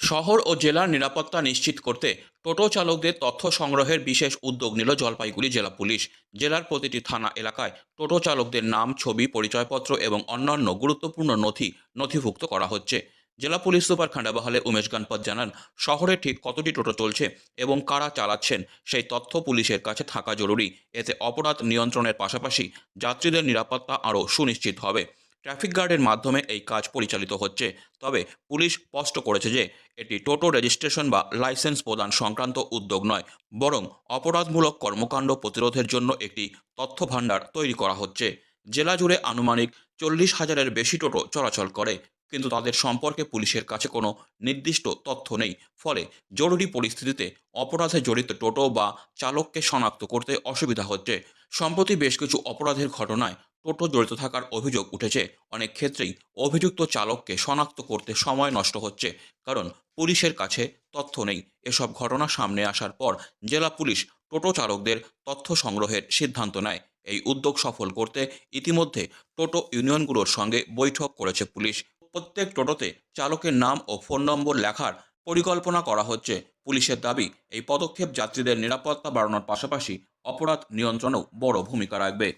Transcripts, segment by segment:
শহর ও জেলার নিরাপত্তা নিশ্চিত করতে টোটো চালকদের তথ্য সংগ্রহের বিশেষ উদ্যোগ নিল জলপাইগুড়ি জেলা পুলিশ। জেলার প্রতিটি থানা এলাকায় টোটো চালকদের নাম, ছবি, পরিচয়পত্র এবং অন্যান্য গুরুত্বপূর্ণ নথি নথিভুক্ত করা হচ্ছে। জেলা পুলিশ সুপার খান্ডাবাহালে উমেশ গানপত জানান, শহরে ঠিক কতটি টোটো চলছে এবং কারা চালাচ্ছেন সেই তথ্য পুলিশের কাছে থাকা জরুরি। এতে অপরাধ নিয়ন্ত্রণের পাশাপাশি যাত্রীদের নিরাপত্তা আরও সুনিশ্চিত হবে। ট্রাফিক গার্ডের মাধ্যমে এই কাজ পরিচালিত হচ্ছে। তবে পুলিশ স্পষ্ট করেছে যে, এটি টোটো রেজিস্ট্রেশন বা লাইসেন্স প্রদান সংক্রান্ত উদ্যোগ নয়, বরং অপরাধমূলক কর্মকাণ্ড প্রতিরোধের জন্য একটি তথ্য ভাণ্ডার তৈরি করা হচ্ছে। জেলা জুড়ে আনুমানিক চল্লিশ হাজারের বেশি টোটো চলাচল করে, কিন্তু তাদের সম্পর্কে পুলিশের কাছে কোনো নির্দিষ্ট তথ্য নেই। ফলে জরুরি পরিস্থিতিতে অপরাধে জড়িত টোটো বা চালককে শনাক্ত করতে অসুবিধা হচ্ছে। সম্প্রতি বেশ কিছু অপরাধের ঘটনায় টোটো জড়িত থাকার অভিযোগ উঠেছে। অনেক ক্ষেত্রেই অভিযুক্ত চালককে শনাক্ত করতে সময় নষ্ট হচ্ছে, কারণ পুলিশের কাছে তথ্য নেই। এসব ঘটনা সামনে আসার পর জেলা পুলিশ টোটো চালকদের তথ্য সংগ্রহের সিদ্ধান্ত নেয়। এই উদ্যোগ সফল করতে ইতিমধ্যে টোটো ইউনিয়নগুলোর সঙ্গে বৈঠক করেছে পুলিশ। প্রত্যেক টোটোতে চালকের নাম ও ফোন নম্বর লেখার পরিকল্পনা করা হচ্ছে। পুলিশের দাবি, এই পদক্ষেপ যাত্রীদের নিরাপত্তা বাড়ানোর পাশাপাশি অপরাধ নিয়ন্ত্রণেও বড় ভূমিকা রাখবে।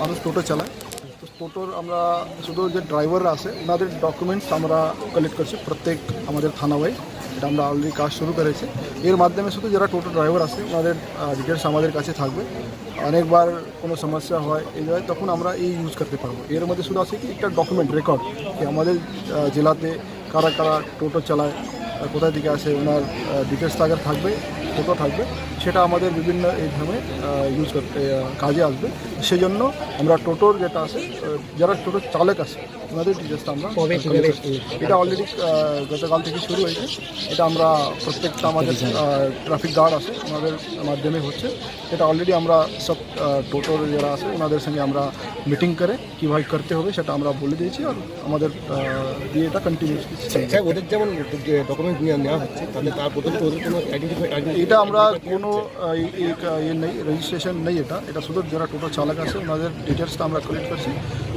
মানুষ টোটো চালায়। তো টোটোর আমরা শুধু যে ড্রাইভাররা আছে, ওনাদের ডকুমেন্টস আমরা কালেক্ট করছি প্রত্যেক আমাদের থানা ওয়াইজ এটা আমরা অলরেডি কাজ শুরু করেছি। এর মাধ্যমে শুধু যারা টোটো ড্রাইভার আছে, ওনাদের ডিটেলস আমাদের কাছে থাকবে। অনেকবার কোনো সমস্যা হয়, এই জায়গায় তখন আমরা এই ইউজ করতে পারব। এর মধ্যে শুধু আছে কি, একটা ডকুমেন্ট রেকর্ড কি আমাদের জেলাতে কারা কারা টোটো চালায় কোথায় দিকে আসে ওনার ডিটেলস আগে থাকবে ফটো থাকবে সেটা আমাদের বিভিন্ন এইভাবে ইউজ করতে কাজে আসবে। সেজন্য আমরা টোটোর যেটা আছে যারা টোটো চালক আছে ওনাদের ডিটেলসটা আমরা এটা অলরেডি গতকাল থেকে শুরু হয়েছে। এটা আমরা প্রত্যেকটা আমাদের ট্রাফিক গার্ড আছে ওনাদের মাধ্যমে হচ্ছে। এটা অলরেডি আমরা সব টোটোর যারা আছে ওনাদের সঙ্গে আমরা মিটিং করে কীভাবে করতে হবে সেটা আমরা বলে দিয়েছি আর আমাদের দিয়ে এটা কন্টিনিউসলি আচ্ছা ওদের যেমন ডকুমেন্ট নেওয়া হচ্ছে। তাহলে তার প্রথমে ওদের কোনো আইডেন্টিফাই এটা আমরা কোনো ইয়ে নেই রেজিস্ট্রেশন নেই এটা। এটা শুধু যারা টোটো চালক আছে ওনাদের ডিটেলসটা আমরা কালেক্ট করছি।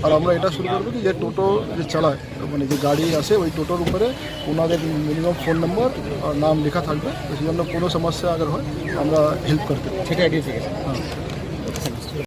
আর আমরা এটা শুরু করব যে টোটো যে চালায় মানে যে গাড়ি আছে ওই টোটোর উপরে ওনাদের মিনিমাম ফোন নম্বর আর নাম লেখা থাকবে। সেই জন্য কোনো সমস্যা আগে হয় আমরা হেল্প করতে সেটা আইডেন্টিফিকেশন হ্যাঁ।